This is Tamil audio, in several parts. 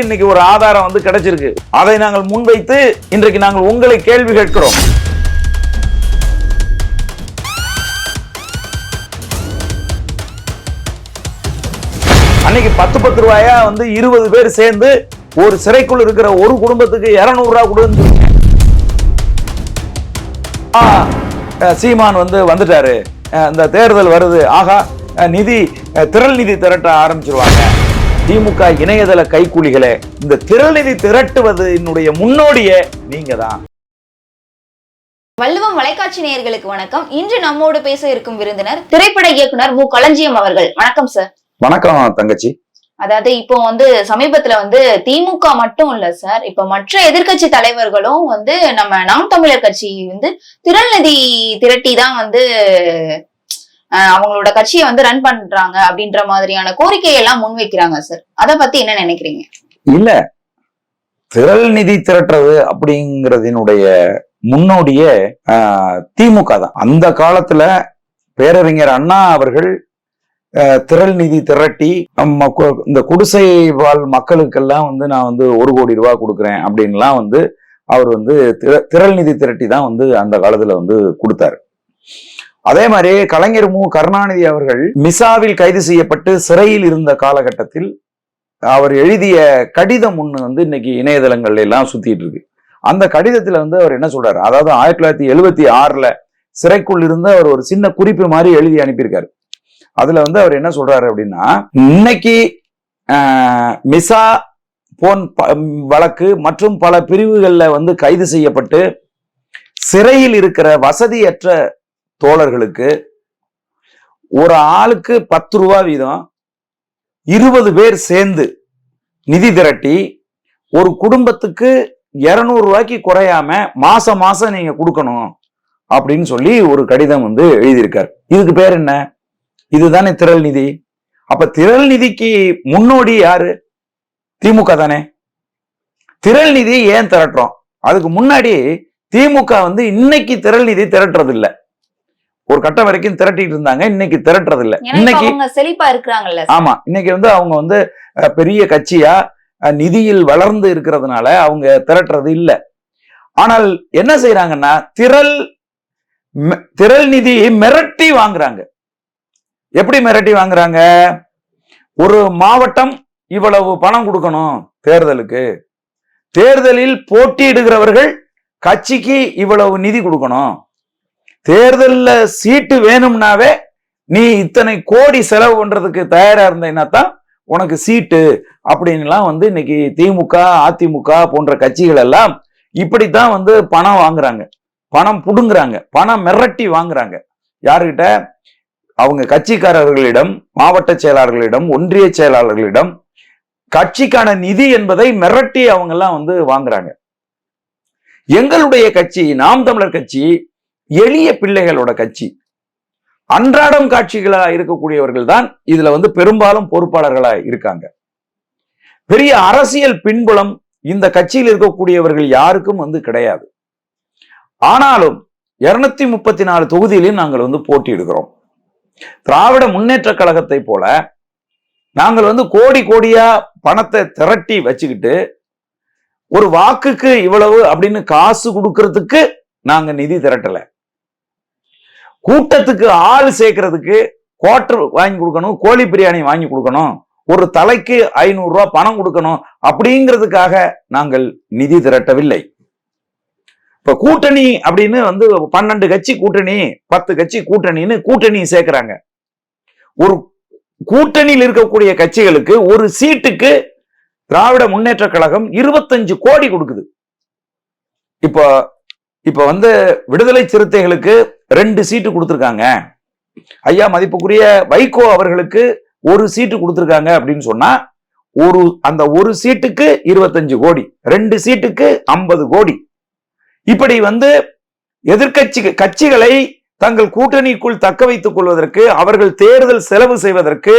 இன்னைக்கு ஒரு ஆதாரம் வந்து கிடைச்சிருக்கு. அதை நாங்கள் முன்வைத்து இன்றைக்கு நாங்கள் உங்களை கேள்வி கேட்கிறோம். அன்னைக்கு பத்து பத்து ரூபாயா வந்து இருபது பேர் சேர்ந்து ஒரு சிறைக்குள் இருக்கிற ஒரு குடும்பத்துக்கு இருநூறு ரூபா கொடுத்து சீமான் வந்து வந்துட்டாரு. இந்த தேர்தல் வருது. ஆகா நிதி திரள் நிதி திரட்ட ஆரம்பிச்சிருவாங்க. திமுக இணையதள கைக்கூலிகளே இந்த திரள் நிதி திரட்டுவது என்னுடைய முன்னோடியே நீங்க தான் வள்ளுவம் வலைக்காட்சி நேயர்களுக்கு வணக்கம். இன்று நம்மோடு பேச இருக்கும் விருந்தினர் திரைப்பட இயக்குனர் மு. களஞ்சியம் அவர்கள். வணக்கம் சார் வணக்கம் தங்கச்சி. அதாவது இப்போ வந்து சமீபத்துல வந்து திமுக மட்டும் இல்ல சார் இப்ப மற்ற எதிர்க்கட்சி தலைவர்களும் வந்து நம்ம நாம் தமிழர் கட்சி வந்து திரள்நிதி திரட்டி தான் வந்து அவங்களோட கட்சியை வந்து ரன் பண்றாங்க அப்படின்ற மாதிரியான கோரிக்கையை எல்லாம் முன்வைக்கிறாங்க சார் அத பத்தி என்ன நினைக்கிறீங்க? இல்ல. திரள் நிதி திரட்டுறது அப்படிங்கிறதினுடைய முன்னோடிய ஆஹ், திமுக தான். அந்த காலத்துல பேரறிஞர் அண்ணா அவர்கள் திரள் நிதி திரட்டி நம்ம இந்த குடிசை வாழ் மக்களுக்கெல்லாம் வந்து நான் வந்து ஒரு கோடி ரூபாய் கொடுக்குறேன் அப்படின்லாம் வந்து அவர் வந்து திர- திரள் நிதி திரட்டி தான் வந்து அந்த காலத்துல வந்து கொடுத்தாரு. அதே மாதிரி கலைஞர் மு. கருணாநிதி அவர்கள் மிசாவில் கைது செய்யப்பட்டு சிறையில் இருந்த காலகட்டத்தில் அவர் எழுதிய கடிதம் ஒண்ணு வந்து இன்னைக்கு இணையதளங்கள்ல எல்லாம் சுத்திட்டு இருக்கு. அந்த கடிதத்துல வந்து அவர் என்ன சொல்றாரு? அதாவது ஆயிரத்தி தொள்ளாயிரத்தி எழுபத்தி ஆறுல சிறைக்குள் இருந்து அவர் ஒரு சின்ன குறிப்பு மாதிரி எழுதி அனுப்பியிருக்காரு. அதுல வந்து அவர் என்ன சொல்றாரு அப்படின்னா இன்னைக்கு மிசா போன் ப- வழக்கு மற்றும் பல பிரிவுகள்ல வந்து கைது செய்யப்பட்டு சிறையில் இருக்கிற வசதியற்ற தோழர்களுக்கு ஒரு ஆளுக்கு பத்து ரூபா வீதம் இருபது பேர் சேர்ந்து நிதி திரட்டி ஒரு குடும்பத்துக்கு இரநூறு ரூபாய்க்கு குறையாம மாசம் மாசம் நீங்க கொடுக்கணும் அப்படின்னு சொல்லி ஒரு கடிதம் வந்து எழுதியிருக்காரு. இதுக்கு பேர் என்ன? இதுதானே திரள் நிதி. அப்ப திரள் நிதிக்கு முன்னோடி யாரு? திமுக தானே. திரள் நிதி ஏன் திரட்டுறோம்? அதுக்கு முன்னாடி திமுக வந்து இன்னைக்கு திரள் நிதி திரட்டுறது இல்லை ஒரு கட்டம் வரைக்கும் திரட்டிட்டு இருந்தாங்க. இன்னைக்கு திரட்டுறது இல்ல இன்னைக்கு அவங்க செழிப்பா இருக்கிறாங்கல்ல ஆமா. இன்னைக்கு வந்து அவங்க வந்து பெரிய கட்சியா நிதியில் வளர்ந்து இருக்கிறதுனால அவங்க திரட்டுறது இல்ல. ஆனால் என்ன செய்யறாங்கன்னா திரள் திரள் நிதி மிரட்டி வாங்குறாங்க. எப்படி மிரட்டி வாங்குறாங்க? ஒரு மாவட்டம் இவ்வளவு பணம் கொடுக்கணும் தேர்தலுக்கு. தேர்தலில் போட்டியிடுகிறவர்கள் கட்சிக்கு இவ்வளவு நிதி கொடுக்கணும். தேர்தலில் சீட்டு வேணும்னாவே நீ இத்தனை கோடி செலவு பண்றதுக்கு தயாரா இருந்தீங்கன்னா தான் உனக்கு சீட்டு அப்படின்லாம் வந்து இன்னைக்கு திமுக அதிமுக போன்ற கட்சிகள் எல்லாம் இப்படித்தான் வந்து பணம் வாங்குறாங்க. பணம் புடுங்குறாங்க. பணம் மிரட்டி வாங்குறாங்க. யாருக்கிட்ட அவங்க கட்சிக்காரர்களிடம் மாவட்ட செயலாளர்களிடம் ஒன்றிய செயலாளர்களிடம் கட்சிக்கான நிதி என்பதை மிரட்டி அவங்க எல்லாம் வந்து வாங்குறாங்க. எங்களுடைய கட்சி நாம் தமிழர் கட்சி எளிய பிள்ளைகளோட கட்சி. அன்றாடம் காட்சிகளா இருக்கக்கூடியவர்கள் தான் இதுல வந்து பெரும்பாலும் பொறுப்பாளர்களா இருக்காங்க. பெரிய அரசியல் பின்புலம் இந்த கட்சியில் இருக்கக்கூடியவர்கள் யாருக்கும் வந்து கிடையாது. ஆனாலும் இருநூத்தி முப்பத்தி நாலு தொகுதியிலையும் நாங்கள் வந்து போட்டியிடுகிறோம். திராவிட முன்னேற்ற கழகத்தை போல நாங்கள் வந்து கோடி கோடியா பணத்தை திரட்டி வச்சுக்கிட்டு ஒரு வாக்குக்கு இவ்வளவு அப்படின்னு காசு கொடுக்கறதுக்கு நாங்க நிதி திரட்டலை. கூட்டத்துக்கு ஆள் சேர்க்கறதுக்கு குவார்டர் வாங்கி கொடுக்கணும் கோழி பிரியாணி வாங்கி கொடுக்கணும் ஒரு தலைக்கு ஐநூறு பணம் கொடுக்கணும் அப்படிங்கிறதுக்காக நாங்கள் நிதி திரட்டவில்லை. இப்ப கூட்டணி அப்படின்னு வந்து பன்னெண்டு கட்சி கூட்டணி பத்து கட்சி கூட்டணின்னு கூட்டணி சேர்க்கிறாங்க. ஒரு கூட்டணியில் இருக்கக்கூடிய கட்சிகளுக்கு ஒரு சீட்டுக்கு திராவிட முன்னேற்ற கழகம் இருபத்தஞ்சு கோடி கொடுக்குது. இப்போ இப்ப வந்து விடுதலை சிறுத்தைகளுக்கு ரெண்டு சீட்டு கொடுத்துருக்காங்க. ஐயா மதிப்புக்குரிய வைகோ அவர்களுக்கு ஒரு சீட்டு கொடுத்துருக்காங்க அப்படின்னு சொன்னா ஒரு அந்த ஒரு சீட்டுக்கு இருபத்தஞ்சு கோடி ரெண்டு சீட்டுக்கு ஐம்பது கோடி. இப்படி வந்து எதிர்கட்சி கட்சிகளை தங்கள் கூட்டணிக்குள் தக்க வைத்துக் கொள்வதற்கு அவர்கள் தேர்தல் செலவு செய்வதற்கு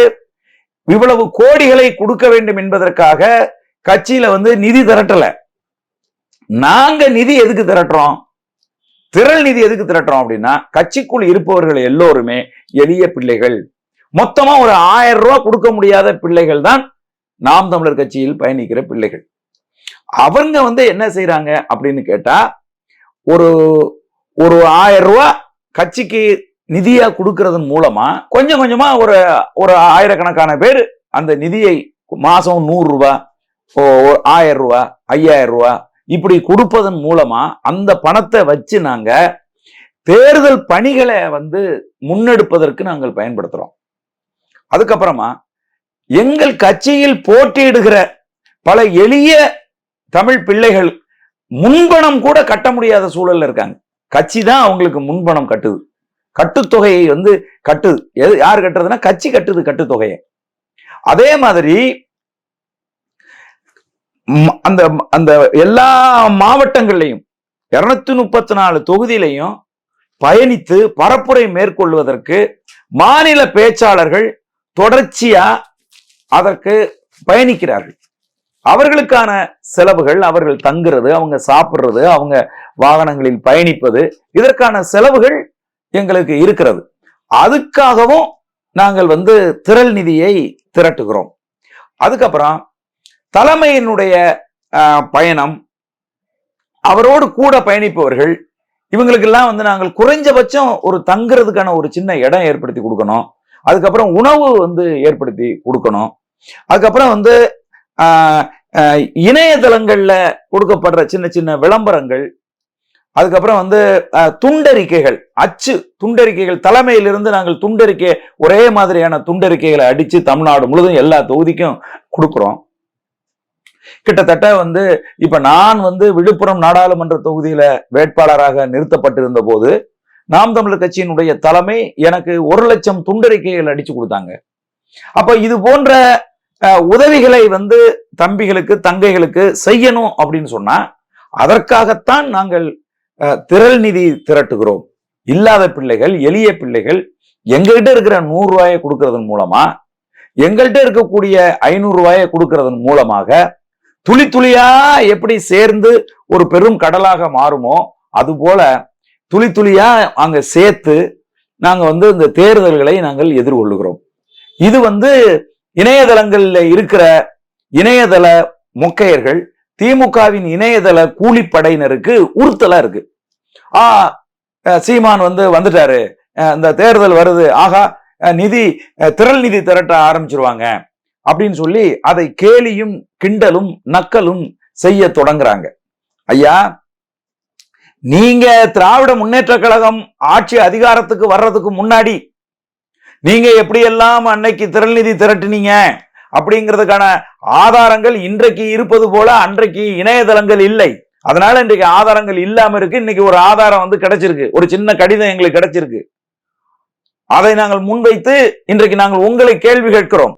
இவ்வளவு கோடிகளை கொடுக்க வேண்டும் என்பதற்காக கட்சியில வந்து நிதி திரட்டல. நாங்க நிதி எதுக்கு திரட்டுறோம்? திரள் நிதி எதுக்கு திரட்டுறோம் அப்படின்னா கட்சிக்குள் இருப்பவர்கள் எல்லோருமே எளிய பிள்ளைகள். மொத்தமா ஒரு ஆயிரம் ரூபாய் கொடுக்க முடியாத பிள்ளைகள் தான் நாம் தமிழர் கட்சியில் பயணிக்கிற பிள்ளைகள். அவங்க வந்து என்ன செய்யறாங்க அப்படின்னு கேட்டா ஒரு ஒரு ஆயிரம் ரூபா கட்சிக்கு நிதியா கொடுக்கறதன் மூலமா கொஞ்சம் கொஞ்சமா ஒரு ஒரு ஆயிரக்கணக்கான பேர் அந்த நிதியை மாசம் நூறு ரூபாய் ஓ ஓ- ஆயிரம் ரூபாய் ஐயாயிரம் ரூபாய் இப்படி கொடுப்பதன் மூலமா அந்த பணத்தை வச்சு நாங்க தேர்தல் பணிகளை வந்து முன்னெடுப்பதற்கு நாங்கள் பயன்படுத்துறோம். அதுக்கப்புறமா எங்கள் கட்சியில் போட்டியிடுகிற பல எளிய தமிழ் பிள்ளைகள் முன்பணம் கூட கட்ட முடியாத சூழல்ல இருக்காங்க. கட்சி தான் அவங்களுக்கு முன்பணம் கட்டுது. கட்டுத்தொகையை வந்து கட்டுது. எது யார் கட்டுறதுன்னா கட்சி கட்டுது கட்டுத்தொகையை. அதே மாதிரி அந்த அந்த எல்லா மாவட்டங்கள்லையும் இருநூத்தி முப்பத்தி நாலு தொகுதியிலையும் பயணித்து பரப்புரை மேற்கொள்வதற்கு மாநில பேச்சாளர்கள் தொடர்ச்சியா அதற்கு பயணிக்கிறார்கள். அவர்களுக்கான செலவுகள் அவர்கள் தங்குறது அவங்க சாப்பிட்றது அவங்க வாகனங்களில் பயணிப்பது இதற்கான செலவுகள் எங்களுக்கு இருக்கிறது. அதுக்காகவும் நாங்கள் வந்து திரள் நிதியை திரட்டுகிறோம். அதுக்கப்புறம் தலைமையினுடைய பயணம் அவரோடு கூட பயணிப்பவர்கள் இவங்களுக்கெல்லாம் வந்து நாங்கள் குறைஞ்சபட்சம் ஒரு தங்குறதுக்கான ஒரு சின்ன இடம் ஏற்படுத்தி கொடுக்கணும். அதுக்கப்புறம் உணவு வந்து ஏற்படுத்தி கொடுக்கணும். அதுக்கப்புறம் வந்து இணையதளங்களில் இணையதளங்கள்ல கொடுக்கப்படுற சின்ன சின்ன விளம்பரங்கள் அதுக்கப்புறம் வந்து துண்டறிக்கைகள் அச்சு துண்டறிக்கைகள் தலைமையிலிருந்து நாங்கள் துண்டறிக்கை ஒரே மாதிரியான துண்டறிக்கைகளை அடித்து தமிழ்நாடு முழுதும் எல்லா தொகுதிக்கும் கொடுக்குறோம். கிட்டத்தட்ட வந்து இப்ப நான் வந்து விழுப்புரம் நாடாளுமன்ற தொகுதியில வேட்பாளராக நிறுத்தப்பட்டிருந்த போது நாம் தமிழர் கட்சியினுடைய தலைமை எனக்கு ஒரு லட்சம் துண்டறிக்கைகள் அடிச்சு கொடுத்தாங்க. அப்ப இது போன்ற உதவிகளை வந்து தம்பிகளுக்கு தங்கைகளுக்கு செய்யணும் அப்படின்னு சொன்னா அதற்காகத்தான் நாங்கள் அஹ், திரள் நிதி திரட்டுகிறோம். இல்லாத பிள்ளைகள் எளிய பிள்ளைகள் எங்ககிட்ட இருக்கிற நூறு ரூபாயை கொடுக்கறதன் மூலமா எங்கள்கிட்ட இருக்கக்கூடிய ஐநூறு ரூபாயை கொடுக்கறதன் மூலமாக துளி துளியா எப்படி சேர்ந்து ஒரு பெரும் கடலாக மாறுமோ அதுபோல துளி துளியா அங்க சேர்த்து நாங்க வந்து இந்த தேர்தல்களை நாங்கள் எதிர்கொள்ளுகிறோம். இது வந்து இணையதளங்கள்ல இருக்கிற இணையதள முக்கையர்கள் திமுகவின் இணையதள கூலிப்படையினருக்கு உறுத்தலா இருக்கு. ஆ சீமான் வந்து வந்துட்டாரு. இந்த தேர்தல் வருது. ஆகா நிதி திரள் நிதி திரட்ட ஆரம்பிச்சிருவாங்க. அப்படின்னு சொல்லி அதை கேலியும் கிண்டலும் நக்கலும் செய்ய தொடங்குறாங்க. ஐயா நீங்க திராவிட முன்னேற்ற கழகம் ஆட்சி அதிகாரத்துக்கு வர்றதுக்கு முன்னாடி நீங்க எப்படியெல்லாம் அன்னைக்கு திரள்நிதி திரட்டினீங்க திரட்டுனீங்க அப்படிங்கிறதுக்கான ஆதாரங்கள் இன்றைக்கு இருப்பது போல அன்றைக்கு இணையதளங்கள் இல்லை. அதனால இன்றைக்கு ஆதாரங்கள் இல்லாம இருக்கு. இன்னைக்கு ஒரு ஆதாரம் வந்து கிடைச்சிருக்கு. ஒரு சின்ன கடிதம் எங்களுக்கு கிடைச்சிருக்கு. அதை நாங்கள் முன்வைத்து இன்றைக்கு நாங்கள் உங்களை கேள்வி கேட்கிறோம்.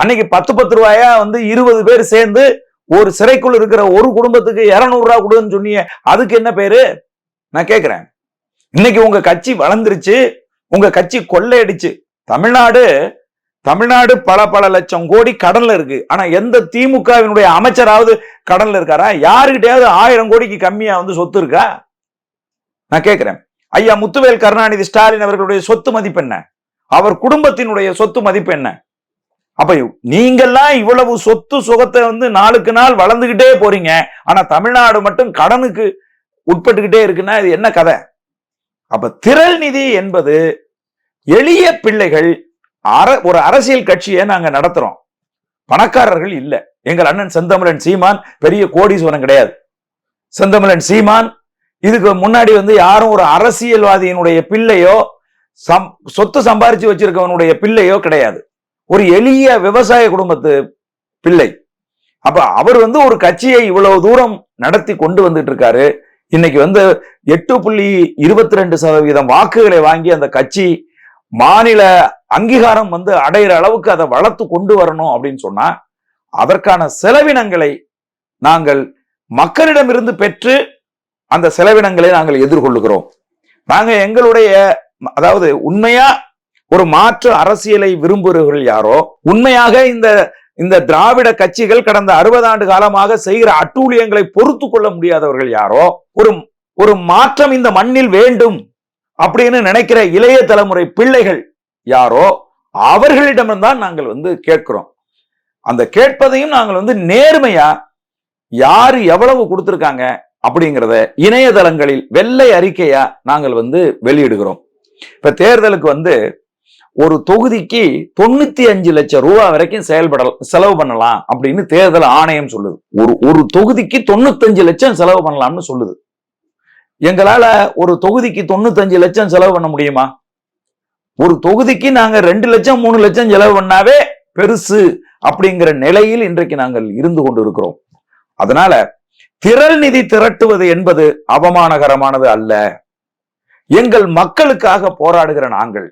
அன்னைக்கு பத்து பத்து ரூபாயா வந்து இருபது பேர் சேர்ந்து ஒரு சிறைக்குள் இருக்கிற ஒரு குடும்பத்துக்கு இரநூறுவா கொடுன்னு சொன்னீங்க. அதுக்கு என்ன பேரு? நான் கேட்குறேன் இன்னைக்கு உங்க கட்சி வளர்ந்துருச்சு உங்க கட்சி கொள்ளையடிச்சு. தமிழ்நாடு தமிழ்நாடு பல பல லட்சம் கோடி கடன்ல இருக்கு. ஆனா எந்த திமுகவினுடைய அமைச்சராவது கடன்ல இருக்காரா? யாருக்கிட்டையாவது ஆயிரம் கோடிக்கு கம்மியா வந்து சொத்து இருக்கா? நான் கேட்கிறேன் ஐயா முத்துவேல் கருணாநிதி ஸ்டாலின் அவர்களுடைய சொத்து மதிப்பு என்ன? அவர் குடும்பத்தினுடைய சொத்து மதிப்பு என்ன? அப்ப நீங்கெல்லாம் இவ்வளவு சொத்து சுகத்தை வந்து நாளுக்கு நாள் வளர்ந்துகிட்டே போறீங்க. ஆனா தமிழ்நாடு மட்டும் கடனுக்கு உட்பட்டுக்கிட்டே இருக்குன்னா இது என்ன கதை? அப்ப திரள் நிதி என்பது எளிய பிள்ளைகள் அர ஒரு அரசியல் கட்சியை நாங்க நடத்துறோம். பணக்காரர்கள் இல்லை. எங்கள் அண்ணன் செந்தமிழன் சீமான் பெரிய கோடீஸ்வரன் கிடையாது. செந்தமிழன் சீமான் இதுக்கு முன்னாடி வந்து யாரும் ஒரு அரசியல்வாதியினுடைய பிள்ளையோ சம் சொத்து சம்பாரிச்சு வச்சிருக்கவனுடைய பிள்ளையோ கிடையாது. ஒரு எளிய விவசாய குடும்பத்து பிள்ளை. அப்ப அவர் வந்து ஒரு கட்சியை இவ்வளவு தூரம் நடத்தி கொண்டு வந்துட்டு இருக்காரு இன்னைக்கு வந்து எட்டு புள்ளி இருபத்தி ரெண்டு சதவீதம் வாக்குகளை வாங்கி அந்த கட்சி மாநில அங்கீகாரம் வந்து அடையிற அளவுக்கு அதை வளர்த்து கொண்டு வரணும் அப்படின்னு சொன்னா அதற்கான செலவினங்களை நாங்கள் மக்களிடமிருந்து பெற்று அந்த செலவினங்களை நாங்கள் எதிர்கொள்ளுகிறோம். நாங்க எங்களுடைய அதாவது உண்மையா ஒரு மாற்று அரசியலை விரும்புகிறவர்கள் யாரோ உண்மையாக இந்த இந்த திராவிட கட்சிகள் கடந்த அறுபது ஆண்டு காலமாக செய்கிற அட்டூழியங்களை பொறுத்து கொள்ள முடியாதவர்கள் யாரோ ஒரு ஒரு மாற்றம் இந்த மண்ணில் வேண்டும் அப்படின்னு நினைக்கிற இளைய தலைமுறை பிள்ளைகள் யாரோ அவர்களிடம்தான் நாங்கள் வந்து கேட்கிறோம். அந்த கேட்பதையும் நாங்கள் வந்து நேர்மையா யாரு எவ்வளவு கொடுத்துருக்காங்க அப்படிங்கிறத இணையதளங்களில் வெள்ளை அறிக்கையா நாங்கள் வந்து வெளியிடுகிறோம். இப்ப தேர்தலுக்கு வந்து ஒரு தொகுதிக்கு தொண்ணூத்தி அஞ்சு லட்சம் ரூபாய் வரைக்கும் செயல்பட செலவு பண்ணலாம் அப்படின்னு தேர்தல் ஆணையம் சொல்லுது. ஒரு ஒரு தொகுதிக்கு தொண்ணூத்தஞ்சு லட்சம் செலவு பண்ணலாம்னு சொல்லுது. எங்களால ஒரு தொகுதிக்கு தொண்ணூத்தஞ்சு லட்சம் செலவு பண்ண முடியுமா? ஒரு தொகுதிக்கு நாங்க ரெண்டு லட்சம் மூணு லட்சம் செலவு பண்ணாவே பெருசு அப்படிங்கிற நிலையில் இன்றைக்கு நாங்கள் இருந்து கொண்டு இருக்கிறோம் அதனால திரள் நிதி திரட்டுவது என்பது அவமானகரமானது அல்ல. எங்கள் மக்களுக்காக போராடுகிற நாங்கள்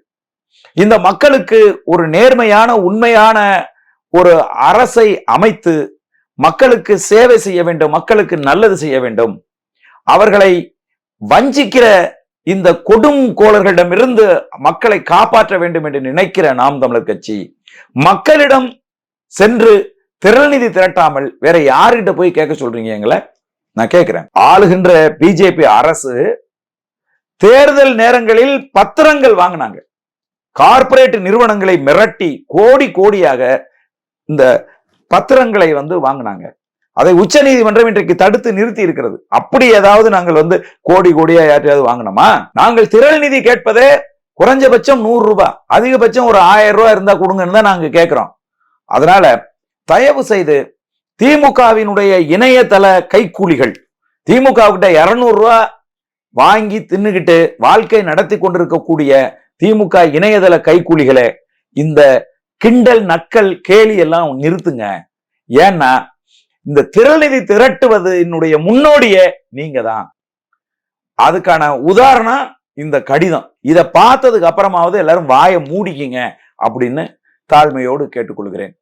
இந்த மக்களுக்கு ஒரு நேர்மையான உண்மையான ஒரு அரசை அமைத்து மக்களுக்கு சேவை செய்ய வேண்டும் மக்களுக்கு நல்லது செய்ய வேண்டும். அவர்களை வஞ்சிக்கிற இந்த கொடும் கோளர்களிடமிருந்து மக்களை காப்பாற்ற வேண்டும் என்று நினைக்கிற நாம் தமிழர் கட்சி மக்களிடம் சென்று திரள் நிதி திரட்டாமல் வேற யார்கிட்ட போய் கேட்க சொல்றீங்க எங்களை? நான் கேட்கிறேன். ஆளுகின்ற பிஜேபி அரசு தேர்தல் நேரங்களில் பத்திரங்கள் வாங்கினாங்க. கார்ப்பரேட் நிறுவனங்களை மிரட்டி கோடி கோடியாக இந்த பத்திரங்களை வந்து வாங்கினாங்க. அதை உச்ச நீதிமன்றம் இன்றைக்கு தடுத்து நிறுத்தி இருக்கிறது. அப்படி ஏதாவது நாங்கள் வந்து கோடி கோடியா யாற்றையாவது வாங்கினோமா? நாங்கள் திரள் நிதி கேட்பதே குறைஞ்சபட்சம் நூறு ரூபாய் அதிகபட்சம் ஒரு ஆயிரம் ரூபாய் இருந்தா கொடுங்கன்னு தான் நாங்க கேட்கிறோம். அதனால தயவு செய்து திமுகவினுடைய இணையதள கைக்கூலிகள் திமுக கிட்ட இருநூறு ரூபாய் வாங்கி தின்னுகிட்டு வாழ்க்கை நடத்தி கொண்டிருக்கக்கூடிய திமுக இணையதள கைக்கூலிகளே இந்த கிண்டல் நக்கல் கேலி எல்லாம் நிறுத்துங்க. ஏன்னா இந்த திரள்நிதி திரட்டுவது என்னுடைய முன்னோடியே நீங்க தான் அதுக்கான உதாரணம் இந்த கடிதம். இதை பார்த்ததுக்கு அப்புறமாவது எல்லாரும் வாயை மூடிக்கிங்க அப்படின்னு தாழ்மையோடு கேட்டுக்கொள்கிறேன்.